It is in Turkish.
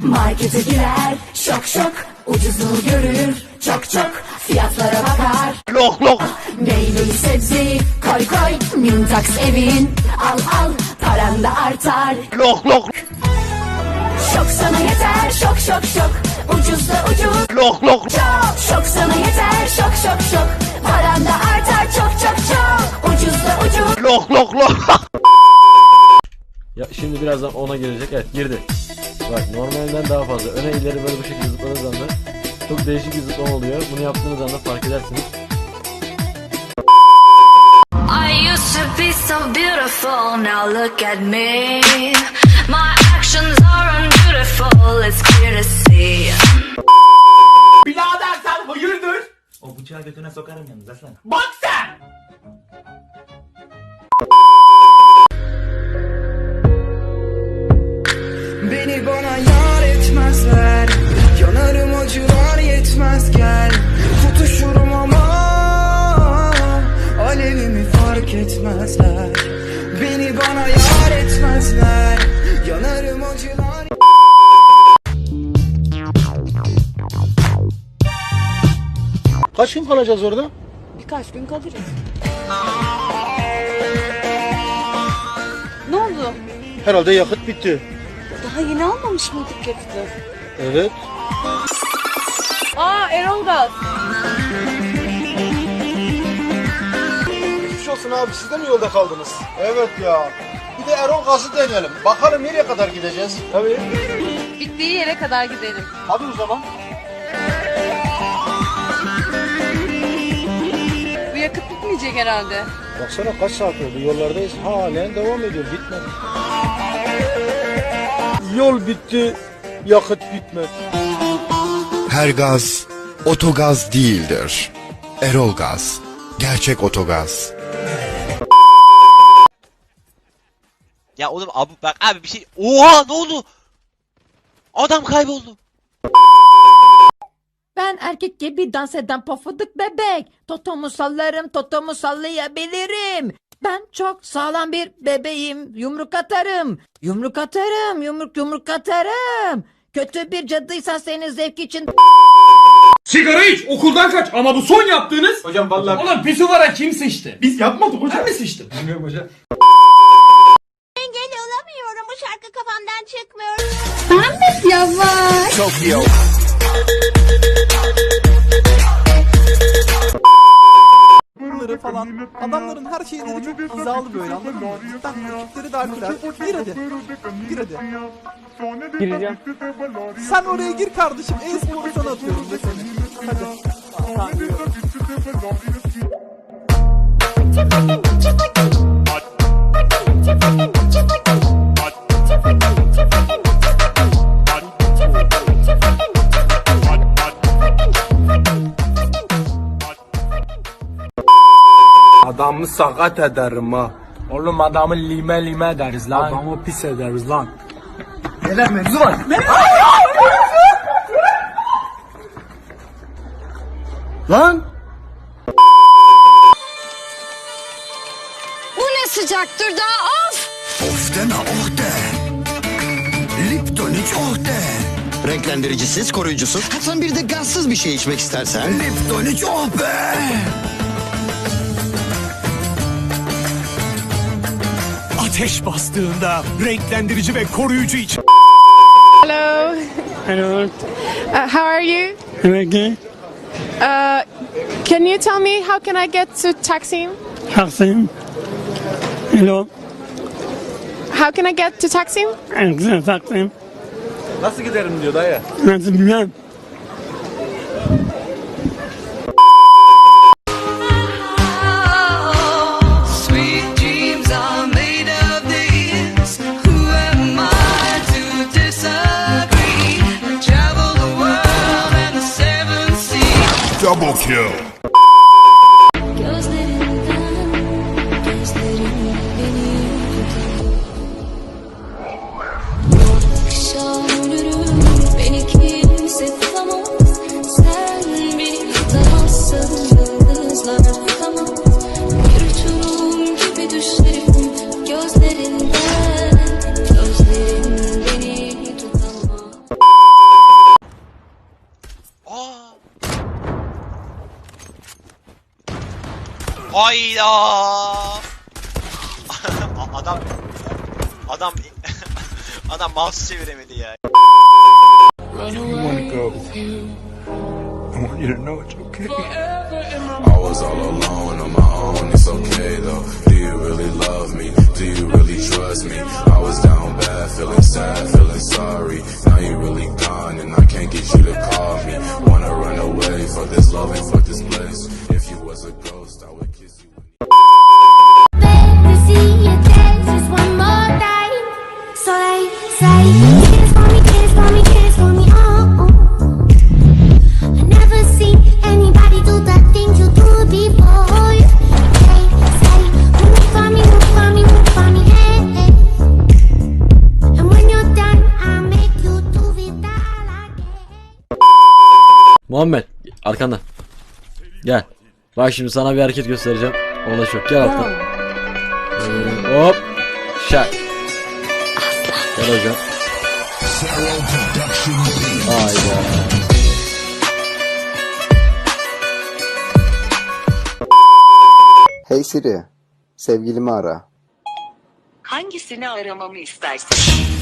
Markete girer şok şok Ucuzunu görür çok çok Fiyatlara bakar Lok lok. Meyveyi sebzeyi koy koy Mintax evin al al Paran da artar Lok lok. Şok sana yeter şok şok şok Ucuz da ucuz Lok lok. çok Şok sana yeter şok şok şok Paran da artar çok çok çok Ucuz da ucuz Lok lok lok. Ya şimdi birazdan ona girecek. Evet girdi. Bak normalinden daha fazla. Öne ileri böyle bu şekilde zıpladığınız anda çok değişik bir zıplama oluyor. Bunu yaptığınız anda fark edersiniz. I used to be so beautiful, now look at me. My actions are unbeautiful, it's clear to see. Birader sen hayırdır? O bıçağı götüne sokarım yalnız aslan. Bak sen! Yar etmezler Yanarım acılar yetmez gel Tutuşurum ama Alevimi fark etmezler Beni bana yar etmezler Yanarım acılar Kaç gün kalacağız orada? Birkaç gün kalırız. Ne oldu? Herhalde yakıt bitti. Daha yeni almamış mıydık yakıtı? Evet. Aa Erol Gaz. Geçmiş olsun abi siz de mi yolda kaldınız? Evet ya. Bir de Erol Gaz'ı deneyelim. Bakalım nereye kadar gideceğiz? Tabii. Bittiği yere kadar gidelim. Hadi o zaman. Bu yakıt bitmeyecek herhalde. Baksana kaç saat oldu yollardayız. Halen devam ediyor bitmedi. Yol bitti, yakıt bitmedi. Her gaz otogaz değildir. Erol Gaz, gerçek otogaz. Ya oğlum abi bak abi bir şey. Oha ne oldu? Adam kayboldu. Ben erkek gibi dans eden pofuduk bebek. Totomu sallarım, totomu sallayabilirim. Ben çok sağlam bir bebeğim. Yumruk atarım. Yumruk atarım, yumruk yumruk atarım. Kötü bir cadıysan senin zevk için Sigara iç, okuldan kaç. Ama bu son yaptığınız... Hocam vallahi... Ulan pisuvara kim sıçtı? Biz yapmadık hocam. Ben mi sıçtım? Bilmiyorum hocam. Engel olamıyorum, bu şarkı kafamdan çıkmıyor. Bunları falan Adamların her şeyleri çok hizalı böyle anladın mı? Cidden rakipleri daha kırar Gir hadi Gir hadi Gireceğim. Sen oraya gir kardeşim E-sporu sana atıyorum be seni Hadi Tamam, giriyorum. Adamı sakat ederim ha. Oğlum adamı lime lime ederiz lan. Adamı pis ederiz lan. Neler mevzu var? Lan! Bu ne sıcaktır da of! Of deme oh de. Lipton iç oh de. Renklendiricisiz, koruyucusuz. Sen bir de gazsız bir şey içmek istersen. Lipton iç oh be. Ateş bastığında renklendirici ve koruyucu iç. Hello. Hello. Uh, how are you? Okay. Uh, can you tell me how can I get to Taksim? Taksim. Hello. How can I get to Taksim? Taksim. Nasıl giderim diyor dayı. Nasıl bilmem. Double kill. Hayda. adam adam adam mouse çeviremedi ya. I want you to know it's okay. I was all alone on my own, it's okay though. Do you really love me? Do you really trust me? I was down bad, feeling sad, feeling sorry. Now you really gone and I can't get you to call me. Wanna run away, fuck this love and fuck this place. If you was a ghost, I would kiss you. Muhammed arkanda. Gel. Bak şimdi sana bir hareket göstereceğim. Ona çok. Gel alttan. Böyle Hop. Şak. Gel hocam. Hayda. Hey Siri, sevgilimi ara. Hangisini aramamı istersin?